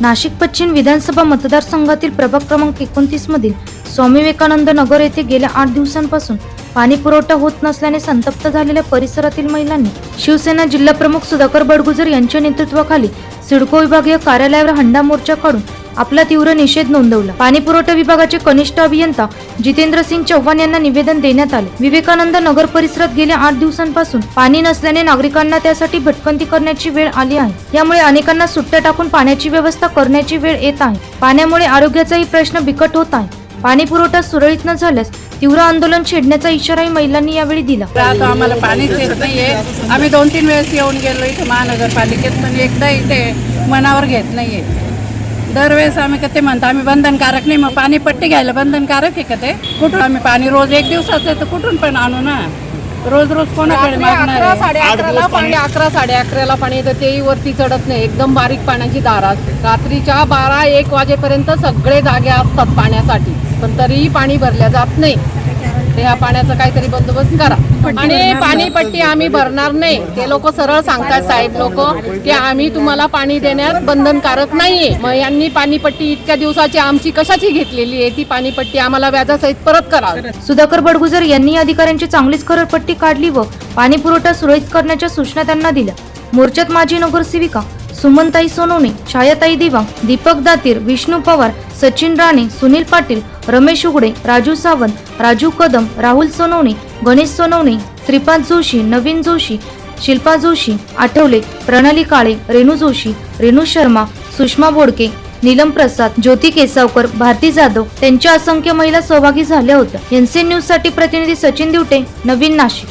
नाशिक पश्चिम विधानसभा मतदारसंघातील प्रभाग क्रमांक एकोणतीस मधील स्वामी विवेकानंद नगर येथे गेल्या आठ दिवसांपासून पाणी पुरवठा होत नसल्याने संतप्त झालेल्या परिसरातील महिलांनी शिवसेना जिल्हा प्रमुख सुधाकर बडगुजर यांच्या नेतृत्वाखाली सिडको विभागीय कार्यालयावर हंडा मोर्चा काढून आपला तीव्र निषेध नोंदवला. पाणी पुरवठा विभागाचे कनिष्ठ अभियंता जितेंद्र सिंग चव्हाण यांना निवेदन देण्यात आले. विवेकानंद नगर परिसरात गेल्या आठ दिवसांपासून पाणी नसल्याने नागरिकांना त्यासाठी भटकंती करण्याची वेळ आली आहे. यामुळे अनेकांना सुट्ट्या टाकून पाण्याची व्यवस्था करण्याची वेळ येत आहे. पाण्यामुळे आरोग्याचाही प्रश्न बिकट होत आहे. पाणी पुरवठा सुरळीत न झाल्यास तीव्र आंदोलन छेडण्याचा इशाराही महिलांनी यावेळी दिला. आम्हाला पाणीच येत नाहीये. आम्ही दोन तीन वेळेस येऊन गेलो इथे महानगरपालिकेत पण एकदा इथे मनावर घेत नाहीये. दरवेळेस आम्ही का ते म्हणतो आम्ही बंधनकारक नाही मग पाणी पट्टी घ्यायला बंधनकारक आहे का ते? कुठून आम्ही पाणी रोज एक दिवसाचं आहे तर कुठून पण आणू ना? रोज रोज कोणाकडे मागणार अकरा आहे? साडे अकराला पाणी अकरा साडे अकराला पाणी येतं तेही वरती चढत नाही एकदम बारीक पाण्याची धार असते. रात्रीच्या बारा एक वाजेपर्यंत सगळे जागे असतात पाण्यासाठी पण तरीही पाणी भरल्या जात नाही. ह्या पाण्याचा काहीतरी बंदोबस्त करा. आणि पाणीपट्टी आम्ही भरणार नाही. ते लोक सरळ सांगतात साहेब लोक की आम्ही तुम्हाला पाणी देण्यात बंधनकारक नाहीये. मग यांनी पाणीपट्टी इतक्या दिवसाची आमची कशाची घेतलेली आहे? ती पाणीपट्टी आम्हाला व्याजासहित परत करावी सुधाकर बडगुजर यांनी अधिकाऱ्यांची चांगलीच खरडपट्टी काढली व पाणी पुरवठा सुरळीत करण्याच्या सूचना त्यांना दिल्या. मोर्चात माजी नगरसेविका सुमनताई सोनवणे छायाताई दिवांग दीपक दातीर विष्णू पवार सचिन राणे सुनील पाटील रमेश उगडे राजू सावंत राजू कदम राहुल सोनवणे गणेश सोनवणे श्रीपाद जोशी नवीन जोशी शिल्पा जोशी आठवले प्रणाली काळे रेणू जोशी रेणू शर्मा सुषमा बोडके नीलम प्रसाद ज्योती केसावकर भारती जाधव त्यांच्या असंख्य महिला सहभागी झाल्या होत्या. एनसीएन न्यूजसाठी प्रतिनिधी सचिन दिवटे नवीन नाशिक.